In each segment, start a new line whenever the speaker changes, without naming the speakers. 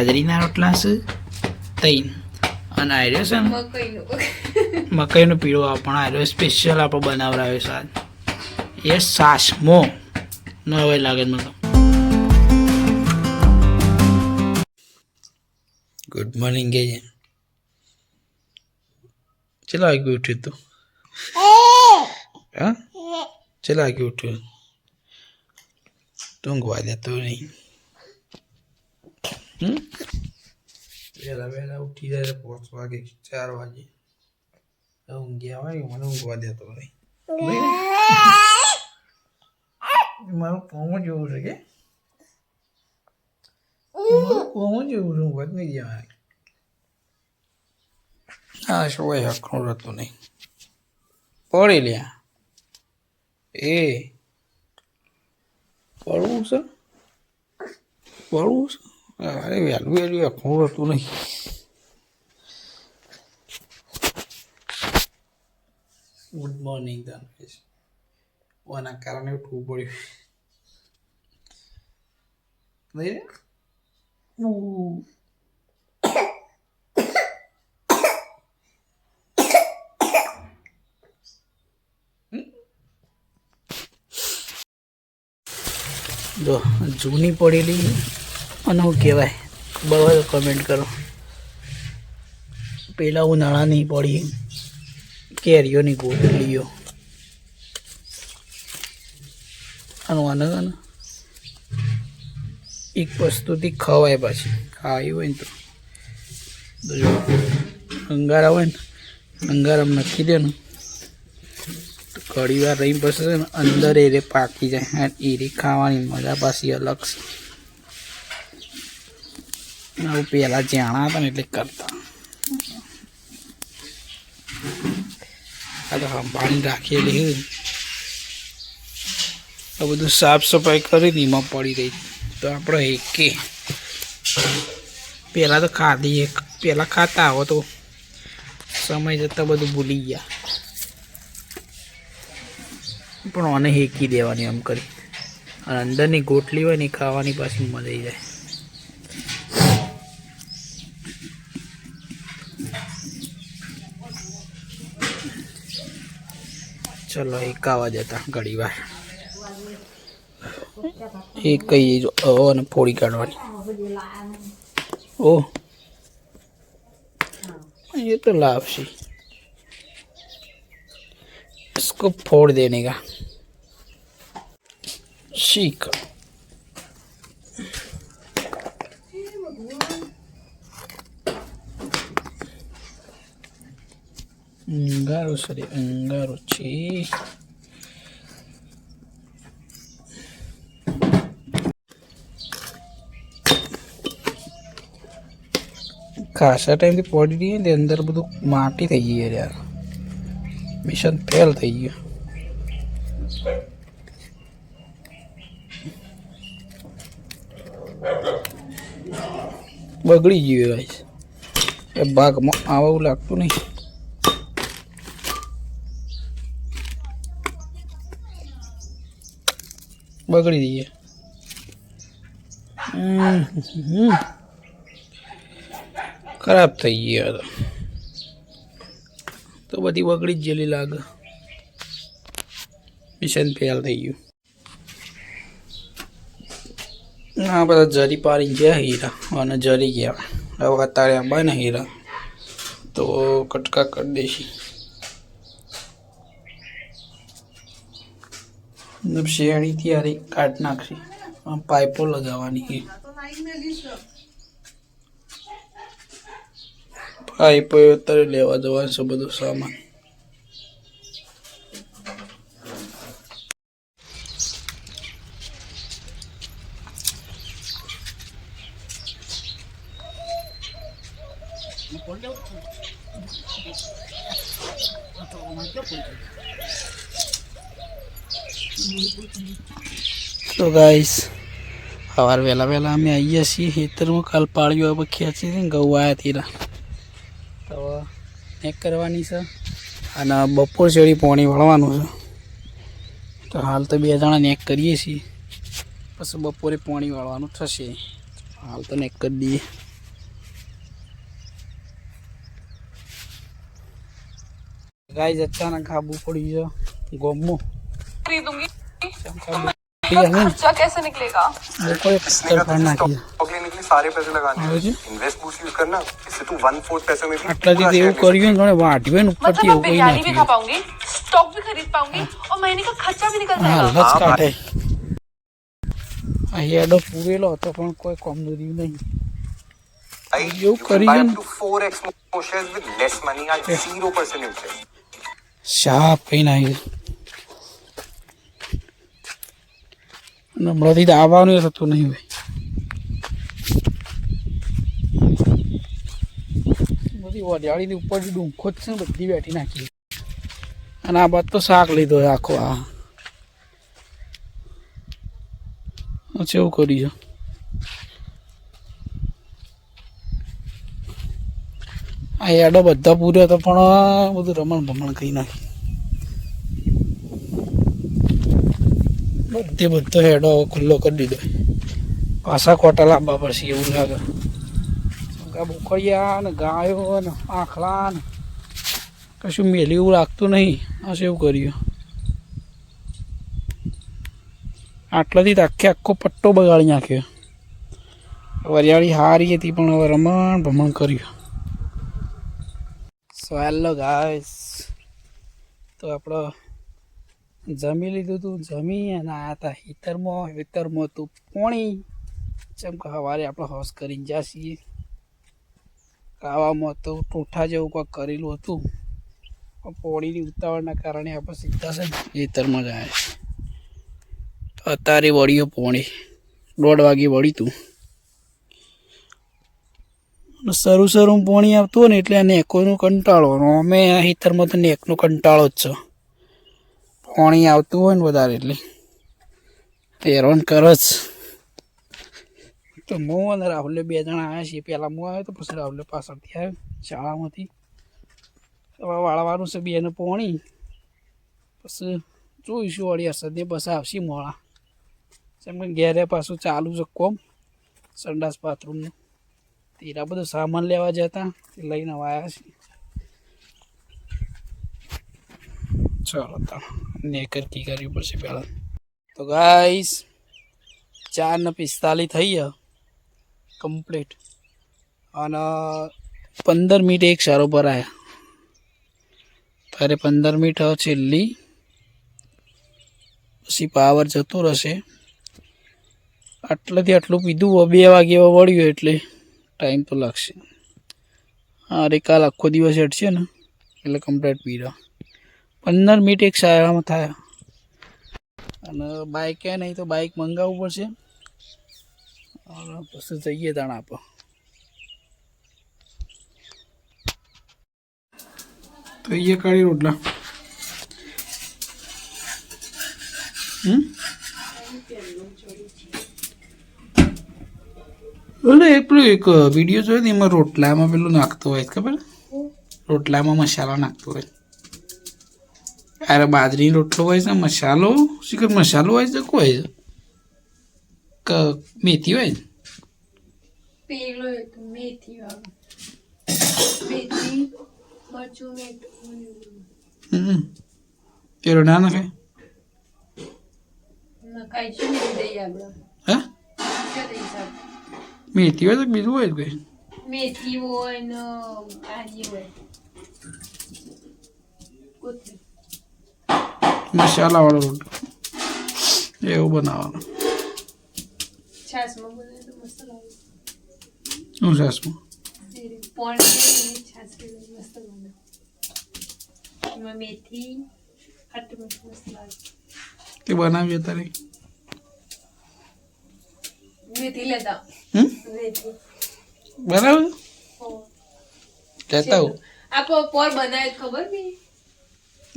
બાજરીના રોટલા છે તૈન. અને આર્યો છે ને?
મકાઈનો
પીળો આ પણ આર્યો સ્પેશિયલ આપણો બનાવડાવ્યો છે આજ. એ સાસમો. ન હવે લાગે મને તો. ગુડ મોર્નિંગ કે ચલો વાગે ઉઠ્યું તું? હા? ચલો વાગે ઉઠ્યું? તું ઊંઘવા દેતો નહીં. વહેલા વહેલા ઉઠી જાય પાંચ વાગે, ચાર વાગે. હોય ને, મને ઊંઘવા દેતો નહીં. મારું પોમો જેવું છે કે? પોમો જેવું છે, ઊંઘવા જ નહીં જવાય હા શું હોય હકનું નહીં. પડી લ્યા. એ. પડવું છે? પડવું છે? અરે વહેલું વહેલું હકનું હતું નહીં. ગુડ મોર્નિંગ ધનકેશ આના કારણે ઉઠવું પડ્યું. નહીં જૂની પડેલી અને શું કહેવાય ખબર હોય કમેન્ટ કરો. પેલા ઉનાળાની પડી, કેરીઓની ગોટલીઓ. આને ને, એક વસ્તુથી ખવાય પાછી. ખાવી હોય ને તો. અંગારા હોય ને અંગારામ નાખી દે ને, તો ઘડી વાર રહી પછી અંદર એ પાકી જાય. એ ખાવાની મજા પાછી અલગ છે. આવું પહેલાં જાણા હતા ને એટલે કરતા. આ તો સંભાળી રાખેલી આ બધું સાફ સફાઈ કરી ને એમાં પડી રહી. તો આપણે એકે. પહેલાં તો ખાધી એક પહેલાં ખાતા આવો તો સમય જતાં બધું ભૂલી ગયા. પણ આને હેકી દેવાની એમ કરી. અને અંદરની ગોટલી હોય ને ખાવાની પાછી મજા જાય. ચલો એકાવા જતા ઘડી વાર એ કઈ જો અને ફોડી કાઢવાની ઓ ये तो लापसी इसको फोड़ देने का सीख અંગારો સરે અંગારો છે ખાસા ટાઈમથી પડી રહી ને અંદર બધું માટી થઈ ગઈ યાર મિશન ફેલ થઈ ગયું બગડી ગયું ગાઈસ એ ભાગમાં આવું લાગતું નહીં બગડી દઈએ. ખરાબ થઈ ગયા તો. તો બધી બગડી જ જેલી લાગે. મિશન ફેલ થઈ ગયું. આ બધા જરી પાડી ગયા હીરા અને જરી ગયા. હવે અત્યારે આંબા ને હીરા. તો કટકા કરી દેશી ત્યારે યાર કાઢ નાખશે. પાઇપો લગાવવાની પાઇપો અત્યારે લેવા જવાનું છે બધો સામાન. તો ગાઈસ સવાર વહેલા વહેલા અમે આવીએ છીએ ખેતરમાં, કાલ પાળ્યું બખ્યા ખેંચી ને, ગૌ આવ્યા તીરા. તો પેક કરવાની છે અને બપોર છેડી પાણી વળવાનું છે. તો હાલ તો બે જણા નેક કરીએ છીએ. પછી બપોરે પાણી વાળવાનું થશે. હાલ તો નેક કરી દઈએ. ગાય જ અચાનક આબુ પડ્યું છે ગોમો.
खरीदूंगी
ખર્ચા
कैसे निकलेगा
લોકોએ તરફાણ નાખી
जॉब लेने के लिए सारे पैसे लगाने
આવે છે
इन्वेस्ट बूस्ट यूज करना इससे तू वन फोर्थ पैसे में भी
આટલાથી તો એવું કર્યું ને ઘણે વાટ્યું ને ઉપરથી
मतलब
એવું
मैं
કઈ
बिरयानी भी
નાખ્યું
खा पाऊंगी स्टॉक भी खरीद पाऊंगी और महीने का खर्चा भी निकल
હાલ
जाएगा
જ કાઢે આ હેડો પૂરેલો હતો પણ કોઈ કોમ રહ્યું નહીં
भाई
यो
you can
करी
buy
है અને હમણાંથી આવવાનું થતું નહીં ભાઈ બધી વડિયાળીની ઉપર ડુંખો જ છે ને, બધી બેઠી નાખી અને આ બાદ તો શાક લીધો આખો આ. એવું કરી છે. આ એડો બધા પૂર્યો તો પણ બધું રમણ ભમણ કરી નાખી. બધે બધો હેડો ખુલ્લો કરી દીધો. પાછા કોટા લાંબા પડશે એવું લાગે. બોકડિયા ને ગાયો ને આખલા ને કશું મેલી એવું લાગતું નહીં. આ એવું કર્યું. આટલાથી આખે આખો પટ્ટો બગાડી નાખ્યો. વરિયાળી હારી હતી પણ હવે રમણ ભમણ કર્યું. સો હેલો ગાય તો આપણો જમી લીધું હતું જમી અને આયા હતા હિતરમાં હિતરમાં હતું પોણી. જેમ કે સવારે આપણે હોશ કરીને જ્યાં છીએ. ખાવામાં તો ટોઠા જેવું કંઈક કરેલું હતું. પણ પોણીની ઉતાવળના કારણે આપણે સીધા છે હીતરમાં જ આવ્યા છીએ. અત્યારે વળ્યો પોણી. દોઢ વાગે વળી તું. શરૂ શરૂ પોણી આવતું ને એટલે આ નેકોનું કંટાળો. અમે આ હિતરમાં તો નેકનો કંટાળો જ છે. પાણી આવતું હોય ને વધારે એટલે. હેરાન કરે જ. તો હું અને રાહુલે બે જણા આવ્યા છીએ. પહેલાં હું આવ્યો તો પછી રાહુલે પાછળથી આવ્યો શાળામાંથી. વાળવાનું છે બેને પોણી. પછી જોઈશું વળી હર્ષદને બસ આવશે મોડા. જેમ કે ઘેરે પાછું ચાલુ છે કોમ. સંડાસ બાથરૂમનું. તેરા બધું સામાન લેવા જતા, લઈને આવ્યા છીએ. ચાલો તો નેકર કી કરવી પડશે પહેલાં તો ગાઈસ ચાર ને પિસ્તાલીસ થઈ ગયા. કમ્પ્લીટ અને પંદર મિનિટ એક સારો પર આવ્યા તારે પંદર મિનિટ છેલ્લી. પછી પાવર જતો રહેશે. આટલેથી આટલું પીધું બે વાગે વળ્યું એટલે ટાઈમ તો લાગશે. અરે કાલ આખો દિવસ હેઠશે ને, એટલે કમ્પ્લેટ પી રહ્યા પંદર મિનિટ એક શાળામાં થાય. અને બાઇક કે નહીં તો બાઇક મંગાવવું પડશે. પછી જઈએ તાણ આપો તો એ કાળી રોટલા. ઓલે એ પેલું એક વીડિયો જોયો ને એમાં રોટલામાં પેલું નાખતો હોય, ખબર? રોટલામાં મસાલા નાખતો હોય. અરે બાજરી રોટલો હોય છે મસાલો શું કે મસાલો હોય છે કોઈ હોય છે મેથી હોય ને
પેલો મેથી મેથી મરચું
હમ પેલો ના
શું
મેથી હોય તો બીજું હોય જ
મેથી હોય ને આજી હોય કોથળી
મસાલાવાળો રોટલો. એવું બનાવવાનું.
છાશમાં બનાવે તો
બનાવીએ તારે? બરાબર
હો.
આવું.
પોર બનાવે ખબર બી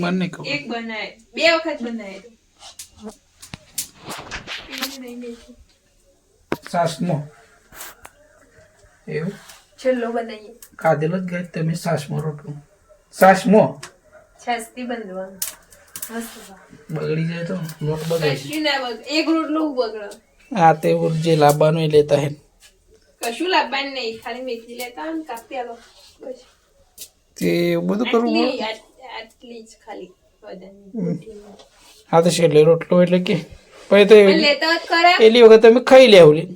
મને ખબર.
એક બનાય. બે વખત બનાય.
સાસમાં. એવું?
છેલ્લો બનાવીએ
ખાધેલો જ ગયા તમે સાસમો રોટલો. સાસમો?
છાસથી બંધવાનું.
બગડી જાય તો લોટ બગડે
એક રોટલો બગડે.
હા તે જે લાવવાનું એ લેતા હે.
કશું લાવવાનું નહીં ખાલી મેથી લેતા અને કાપી આલો.
તે બધું કરવું
આટલી જ ખાલી
હા તો છેલ્લે રોટલો એટલે કે પછી તો એટલી વખત તમે ખાઈ લે
ઓલી.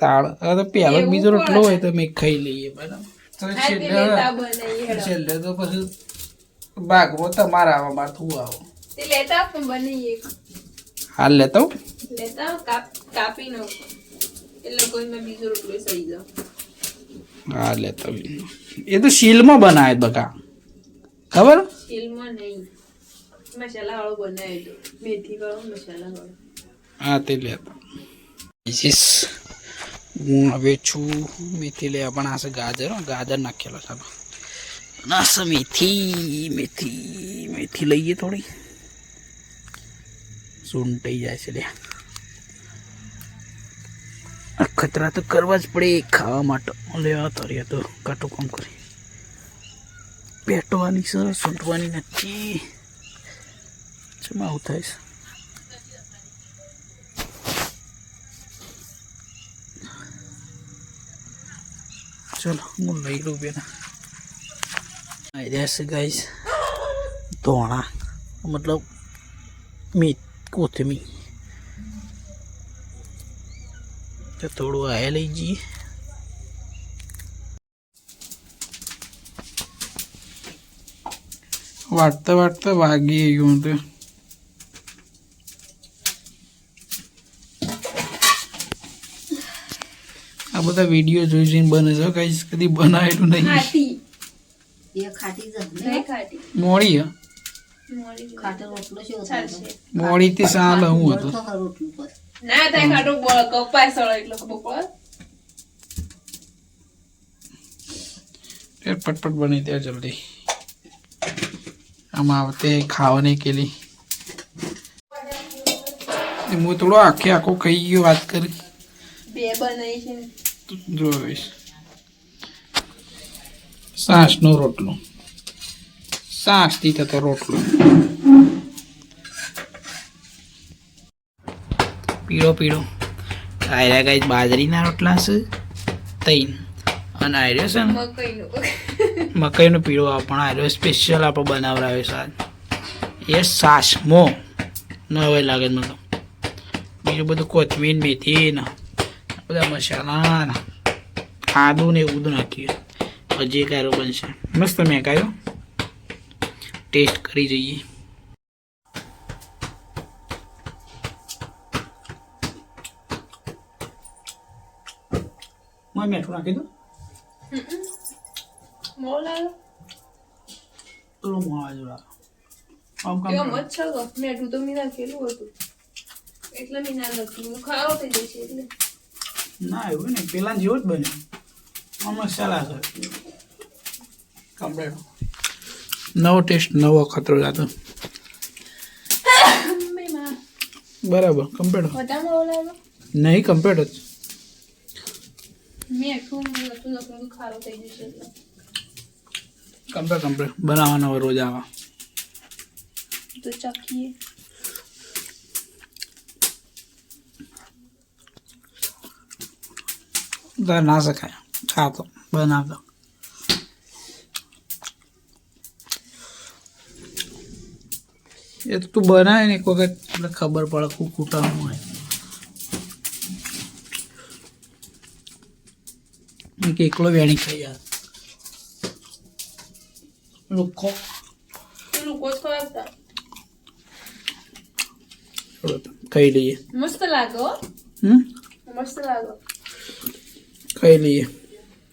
તાળ. હવે તો પહેલો બીજો રોટલો હોય તો મેં ખાઈ લઈએ બરાબર. છેલ્લે છેલ્લે તો પછી ભાગવો તમારા આવા માર તું આવો. હાલ લેતો
લેતા કાપી નાખો એટલે કોઈ મેં બીજો રોટલો સહી જાવ.
હા લેતો એ તો શીલમાં બનાવે બકા. ખબર?
સ્ટીલમાં નહીં. મસાલા વાળો બનાવ્યો મેથી વાળો મસાલા વાળો
હા તે. લેતો જીસ હું હવે છું મેથી લેવા પણ આશે ગાજર ગાજર નાખેલો ચાલો અને મેથી મેથી મેથી લઈએ થોડી. સૂંટાઈ જાય છે લે આ ખતરા તો કરવા જ પડે, ખાવા માટે. લેવા તો રહ્યા તો કાટું કામ કરી. પેટવાની છે સૂંટવાની નથી ચમ આવું થાય છે. ચલો, હું લઈ લઉં બેન. રહ્યા છે ગાઈસ ધોણા. મતલબ મીઠ કોથમી તો થોડું આ લઈ જઈએ. વાટતા વાટતા વાગી ગયું તો. આ બધા વીડિયો જોઈ જોઈને બને છે કઈ કદી બનાવેલું નહીં.
ખાટી.
એ ખાટી જ ને
નહીં ખાટી.
મોડી મોડી થી સાલ હું હતો.
રોટલું પર
પટપટ બની ત્યાં જલ્દી. આમાં આવતે ખાવાની કેલી. હું થોડો આખે આખો કઈ ગયો વાત કરી.
બે સાસ છે
રોટલો સાસથી સાસથી થતો રોટલો. પીળો પીળો. આયરા ગાય બાજરીના રોટલા છે તૈન અને આયરો છે ને,
મકાઈનો
પીળો આ પણ આયરો સ્પેશિયલ આપણે બનાવડાવ્યો સાદ એ સાસ મો ન હવે લાગે તો બીજું બધું કોથમીર, મેથી ને બધા મસાલા ને ને એવું બધું નાખ્યું હજી કાયરો બનશે. મસ્ત મેં કાયો ટેસ્ટ કરી જઈએ. મેં મીઠું નાખી દઉં
લાગે
થોડું મોવા જોડા આમ કામ.
મચ્છર. મેઠું તો મી નાખેલું હતું એટલે મી ના નાખ્યું ખારો થઈ જશે એટલે
ના એવું ને પેલા જેવો જ બન્યો આ મસાલા છે કમ્પ્લેટ નવો ટેસ્ટ નવો ખતરો જાતો બરાબર કમ્પ્લેટ નહીં કમ્પ્લેટ જ
તો
કમ્પ્લેટ કમ્પ્લેટ બનાવવાનો હવે રોજ આવા.
તો ચાખીએ.
તારે ના શકાય. ખાતો બનાવતો. એ તો તું બનાવે ને એક વખત ખબર પડે ખૂબ કૂટાનું હોય. એક એકલો વેણી ખાઈ યાર. લુખો.
કોચ ખવાતા
ખાઈ લઈએ.
મસ્ત લાગે
હમ?
મસ્ત લાગે.
ખાઈ લઈએ.